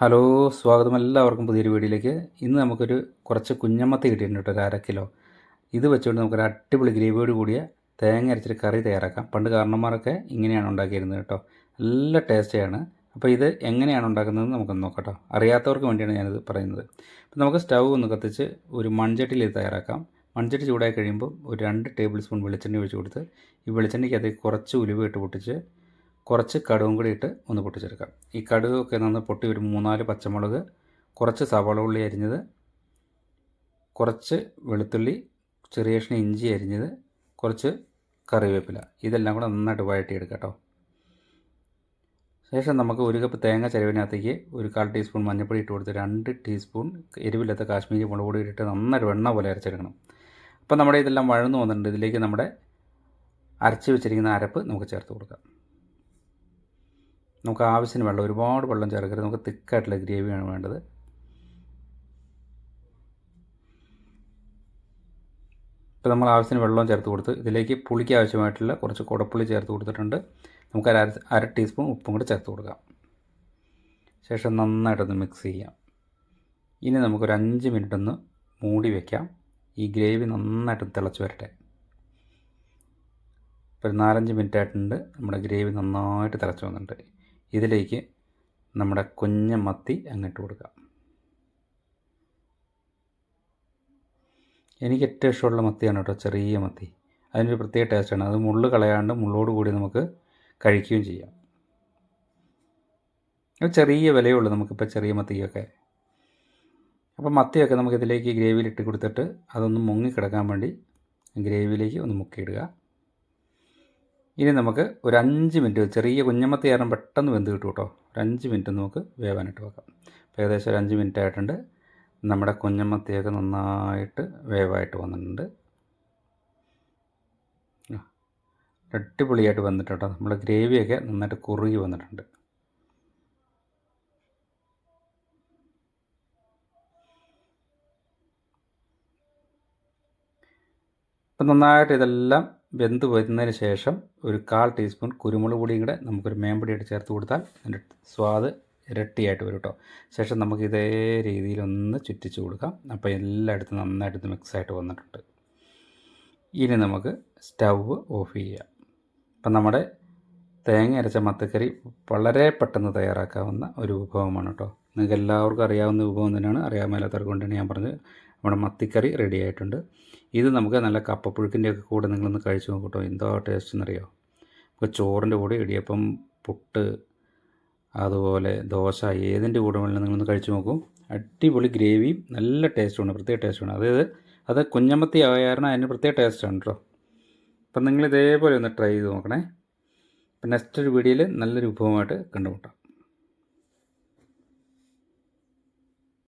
Hello സ്വാഗതം എല്ലാവർക്കും പുതിയൊരു വീഡിയോയിലേക്ക്. ഇന്ന് നമുക്കൊരു കുറച്ച് കുഞ്ഞമ്മത്ത് കിട്ടിയിട്ടുണ്ട് കേട്ടോ ഒരു അര കിലോ. ഇത് വെച്ചുകൊണ്ട് നമുക്കൊരു അടിപൊളി ഗ്രേവിയോട് കൂടിയ തേങ്ങ അരച്ചിട്ട് കറി തയ്യാറാക്കാം. പണ്ട് കാരണന്മാരൊക്കെ ഇങ്ങനെയാണ് ഉണ്ടാക്കിയിരുന്നത് കേട്ടോ. നല്ല ടേസ്റ്റിയാണ്. അപ്പോൾ ഇത് എങ്ങനെയാണ് ഉണ്ടാക്കുന്നത് നമുക്കൊന്ന് നോക്കാം അറിയാത്തവർക്ക് വേണ്ടിയാണ് ഞാനിത് പറയുന്നത്. അപ്പോൾ നമുക്ക് സ്റ്റൗ ഒന്ന് കത്തിച്ച് ഒരു മൺചട്ടിയിൽ ഇത് തയ്യാറാക്കാം. മൺചട്ടി ചൂടായി കഴിയുമ്പോൾ ഒരു രണ്ട് ടേബിൾ സ്പൂൺ വെളിച്ചെണ്ണ ഒഴിച്ച് കൊടുത്ത് ഈ വെളിച്ചെണ്ണയ്ക്ക് അതിൽ കുറച്ച് ഉലുവ ഇട്ട് പൊട്ടിച്ച് കുറച്ച് കടുവും കൂടി ഇട്ട് ഒന്ന് പൊട്ടിച്ചെടുക്കാം. ഈ കടുവൊക്കെ നന്ന് പൊട്ടി ഒരു മൂന്നാൽ പച്ചമുളക് കുറച്ച് സവാള ഉള്ളി അരിഞ്ഞത് കുറച്ച് വെളുത്തുള്ളി ചെറിയ കഷ്ണം ഇഞ്ചി അരിഞ്ഞത് കുറച്ച് കറിവേപ്പില. ഇതെല്ലാം കൂടെ നന്നായിട്ട് വഴറ്റിയെടുക്കാം കേട്ടോ. ശേഷം നമുക്ക് ഒരു കപ്പ് തേങ്ങ ചിരവിനകത്തേക്ക് ഒരു കാൽ ടീസ്പൂൺ മഞ്ഞൾപ്പൊടി ഇട്ട് കൊടുത്ത് രണ്ട് ടീസ്പൂൺ എരിവില്ലാത്ത കാശ്മീരി മുളക് പൊടി ഇട്ട് നന്നായിട്ട് വെണ്ണ പോലെ അരച്ചെടുക്കണം. അപ്പോൾ നമ്മുടെ ഇതെല്ലാം വഴന്നു വന്നിട്ടുണ്ട്. ഇതിലേക്ക് നമ്മുടെ അരച്ച് വെച്ചിരിക്കുന്ന അരപ്പ് നമുക്ക് ചേർത്ത് കൊടുക്കാം. നമുക്ക് ആവശ്യത്തിന് വെള്ളം ഒരുപാട് വെള്ളം ചേർക്കരുത്. നമുക്ക് തിക്കായിട്ടുള്ള ഗ്രേവിയാണ് വേണ്ടത്. ഇപ്പോൾ നമ്മൾ ആവശ്യത്തിന് വെള്ളം ചേർത്ത് കൊടുത്ത് ഇതിലേക്ക് പുളിക്ക് ആവശ്യമായിട്ടുള്ള കുറച്ച് കുടപ്പുളി ചേർത്ത് കൊടുത്തിട്ടുണ്ട്. നമുക്ക് അര അര ടീസ്പൂൺ ഉപ്പും കൂടെ ചേർത്ത് കൊടുക്കാം. ശേഷം നന്നായിട്ടൊന്ന് മിക്സ് ചെയ്യാം. ഇനി നമുക്കൊരു അഞ്ച് മിനിറ്റ് ഒന്ന് മൂടി വയ്ക്കാം ഈ ഗ്രേവി നന്നായിട്ട് തിളച്ച് വരട്ടെ. ഇപ്പോൾ നാലഞ്ച് മിനിറ്റ് ആയിട്ടുണ്ട് നമ്മുടെ ഗ്രേവി നന്നായിട്ട് തിളച്ച് വന്നിട്ടുണ്ട്. ഇതിലേക്ക് നമ്മുടെ കുഞ്ഞ മത്തി അങ്ങോട്ട് കൊടുക്കാം. എനിക്ക് ഏറ്റവും ഇഷ്ടമുള്ള മത്തിയാണ് കേട്ടോ ചെറിയ മത്തി. അതിനൊരു പ്രത്യേക ടേസ്റ്റാണ് അത് മുള്ള് കളയാണ്ട് മുള്ളോട് കൂടി നമുക്ക് കഴിക്കുകയും ചെയ്യാം. ചെറിയ വിലയുള്ളൂ നമുക്കിപ്പോൾ ചെറിയ മത്തിയൊക്കെ. അപ്പോൾ മത്തിയൊക്കെ നമുക്കിതിലേക്ക് ഗ്രേവിയിൽ ഇട്ട് കൊടുത്തിട്ട് അതൊന്ന് മുങ്ങിക്കിടക്കാൻ വേണ്ടി ഗ്രേവിയിലേക്ക് ഒന്ന് മുക്കിയിടുക. ഇനി നമുക്ക് ഒരു അഞ്ച് മിനിറ്റ് ചെറിയ കുഞ്ഞമ്മത്തി കാരണം പെട്ടെന്ന് വെന്ത് കിട്ടും കേട്ടോ. ഒരു അഞ്ച് മിനിറ്റ് നമുക്ക് വേവാനായിട്ട് വെക്കാം. അപ്പോൾ ഏകദേശം ഒരു അഞ്ച് മിനിറ്റ് ആയിട്ടുണ്ട്. നമ്മുടെ കുഞ്ഞമ്മത്തിയൊക്കെ നന്നായിട്ട് വേവായിട്ട് വന്നിട്ടുണ്ട്. അടിപൊളിയായിട്ട് വന്നിട്ട് കേട്ടോ. നമ്മുടെ ഗ്രേവിയൊക്കെ നന്നായിട്ട് കുറുകി വന്നിട്ടുണ്ട്. അപ്പം നന്നായിട്ട് ഇതെല്ലാം വെന്ത് വരുന്നതിന് ശേഷം ഒരു കാൽ ടീസ്പൂൺ കുരുമുളക് പൊടിയും കൂടെ നമുക്കൊരു മേമ്പടിയായിട്ട് ചേർത്ത് കൊടുത്താൽ അതിന്റെ സ്വാദ് ഇരട്ടിയായിട്ട് വരും കേട്ടോ. ശേഷം നമുക്ക് ഇതേ രീതിയിലൊന്ന് ചുറ്റിച്ച് കൊടുക്കാം. അപ്പോൾ എല്ലായിടത്തും നന്നായിട്ട് മിക്സായിട്ട് വന്നിട്ടുണ്ട്. ഇനി നമുക്ക് സ്റ്റവ് ഓഫ് ചെയ്യാം. അപ്പം നമ്മുടെ തേങ്ങ അരച്ച മത്തക്കറി വളരെ പെട്ടെന്ന് തയ്യാറാക്കാവുന്ന ഒരു വിഭവമാണ് കേട്ടോ. നിങ്ങൾക്ക് എല്ലാവർക്കും അറിയാവുന്ന വിഭവം തന്നെയാണ്. അറിയാൻ മേലാത്തവർക്ക് കൊണ്ടാണ് ഞാൻ പറഞ്ഞത് നമ്മുടെ മത്തിക്കറി റെഡി ആയിട്ടുണ്ട്. ഇത് നമുക്ക് നല്ല കപ്പപ്പുഴുക്കിന്റെ ഒക്കെ കൂടെ നിങ്ങളൊന്ന് കഴിച്ച് നോക്കട്ടോ. എന്തോ ടേസ്റ്റ് എന്നറിയോ? ഇപ്പോൾ ചോറിന്റെ കൂടെ ഇടിയപ്പം പുട്ട് അതുപോലെ ദോശ ഏതിന്റെ കൂടെ വേണമെങ്കിലും നിങ്ങളൊന്ന് കഴിച്ച് നോക്കും. അടിപൊളി ഗ്രേവിയും നല്ല ടേസ്റ്റുമാണ് പ്രത്യേക ടേസ്റ്റുമാണ് അതായത് അത് കുഞ്ഞമ്മത്തി ആയ കാരണം അതിന് പ്രത്യേക ടേസ്റ്റാണ് കേട്ടോ അപ്പം നിങ്ങൾ ഇതേപോലെ ഒന്ന് ട്രൈ ചെയ്ത് നോക്കണേ. അപ്പം നെക്സ്റ്റ് ഒരു വീഡിയോയിൽ നല്ലൊരു വിഭവമായിട്ട് കണ്ടുമുട്ടാം.